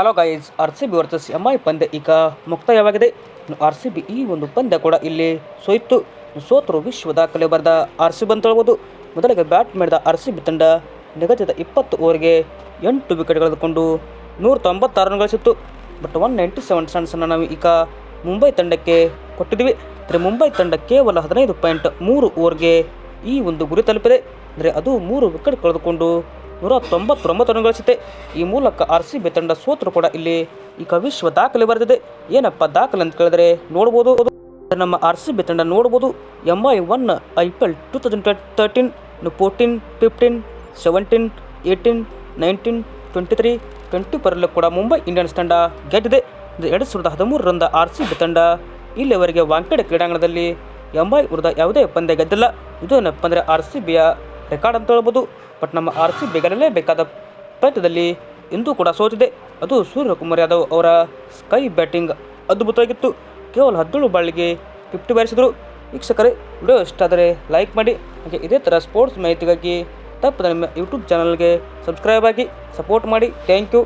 Hello guys R C B versus M I ಪಂದ್ಯ ಈಗ ಮುಕ್ತಾಯವಾಗಿದೆ. R C B ಈ ಒಂದು ಪಂದ್ಯ ಕೂಡ ಇಲ್ಲಿ ಸೋಯಿತು ಸೋತರು ವಿಶ್ವ ದಾಖಲೆ ಬರೆದ ಆರ್ ಸಿ ಬಿ ಅಂತ ಹೇಳ್ಬೋದು. ಮೊದಲಿಗೆ ಬ್ಯಾಟ್ ಮಾಡಿದ ಆರ್ ಸಿ ಬಿ ತಂಡ ನಿಗದಿತ ಇಪ್ಪತ್ತು ಓವರ್ಗೆ ಎಂಟು ವಿಕೆಟ್ ಕಳೆದುಕೊಂಡು ನೂರ ತೊಂಬತ್ತಾರು ರನ್ ಗಳಿಸಿತ್ತು. ಬಟ್ ಒನ್ ನೈಂಟಿ ಸೆವೆನ್ ರನ್ಸನ್ನು ನಾವು ಈಗ ಮುಂಬೈ ತಂಡಕ್ಕೆ ಕೊಟ್ಟಿದ್ದೀವಿ. ಅಂದರೆ ಮುಂಬೈ ತಂಡ ಕೇವಲ ಹದಿನೈದು ಪಾಯಿಂಟ್ ಮೂರು ಓವರ್ಗೆ ಈ ಒಂದು ಗುರಿ ತಲುಪಿದೆ. ಅಂದರೆ ಅದು ಮೂರು ವಿಕೆಟ್ ಕಳೆದುಕೊಂಡು ನೂರ ತೊಂಬತ್ತೊಂಬತ್ತು ರನ್ ಗಳಿಸುತ್ತೆ. ಈ ಮೂಲಕ ಆರ್ ಸಿ ಬಿ ತಂಡ ಸೋತರು ಕೂಡ ಇಲ್ಲಿ ಈಗ ವಿಶ್ವ ದಾಖಲೆ ಬರೆದಿದೆ. ಏನಪ್ಪ ದಾಖಲೆ ಅಂತ ಕೇಳಿದ್ರೆ ನೋಡ್ಬೋದು. ನಮ್ಮ ಆರ್ ಸಿ ಬಿ ತಂಡ ನೋಡ್ಬೋದು. M I one I P L two thousand thirteen fourteen fifteen seventeen eighteen nineteen twenty three twenty ಪರಲ್ಲೂ ಕೂಡ ಮುಂಬೈ ಇಂಡಿಯನ್ಸ್ ತಂಡ ಗೆದ್ದಿದೆ. ಎರಡು ಸಾವಿರದ ಹದಿಮೂರರಿಂದ ಆರ್ ಸಿ ಬಿ ತಂಡ ಇಲ್ಲಿವರೆಗೆ ವಾಂಖೇಡೆ ಕ್ರೀಡಾಂಗಣದಲ್ಲಿ ಎಂಬೈ ವಿರುದ್ಧ ಯಾವುದೇ ಪಂದ್ಯ ಗೆದ್ದಿಲ್ಲ. ಇದು ಏನಪ್ಪ ಅಂದರೆ ಆರ್ ಸಿ ಬಿಯ ರೆಕಾರ್ಡ್ ಅಂತ ಹೇಳ್ಬೋದು. ಬಟ್ ನಮ್ಮ ಆರ್ ಸಿ ಬಿ ಬೇಕಾದ ಪಂದ್ಯದಲ್ಲಿ ಇಂದು ಕೂಡ ಸೋತಿದೆ. ಅದು ಸೂರ್ಯಕುಮಾರ್ ಯಾದವ್ ಅವರ ಸ್ಕೈ ಬ್ಯಾಟಿಂಗ್ ಅದ್ಭುತವಾಗಿತ್ತು. ಕೇವಲ ಹದಿನೇಳು ಬಾಳಿಗೆ ಫಿಫ್ಟಿ ಬಾರಿಸಿದರು. ವೀಕ್ಷಕರೇ, ವಿಡಿಯೋ ಇಷ್ಟ ಆದರೆ ಲೈಕ್ ಮಾಡಿ. ಹಾಗೆ ಇದೇ ಥರ ಸ್ಪೋರ್ಟ್ಸ್ ಮಾಹಿತಿಗಾಗಿ ತಪ್ಪದ ನಿಮ್ಮ ಯೂಟ್ಯೂಬ್ ಚಾನಲ್ಗೆ ಸಬ್ಸ್ಕ್ರೈಬ್ ಆಗಿ ಸಪೋರ್ಟ್ ಮಾಡಿ. Thank you.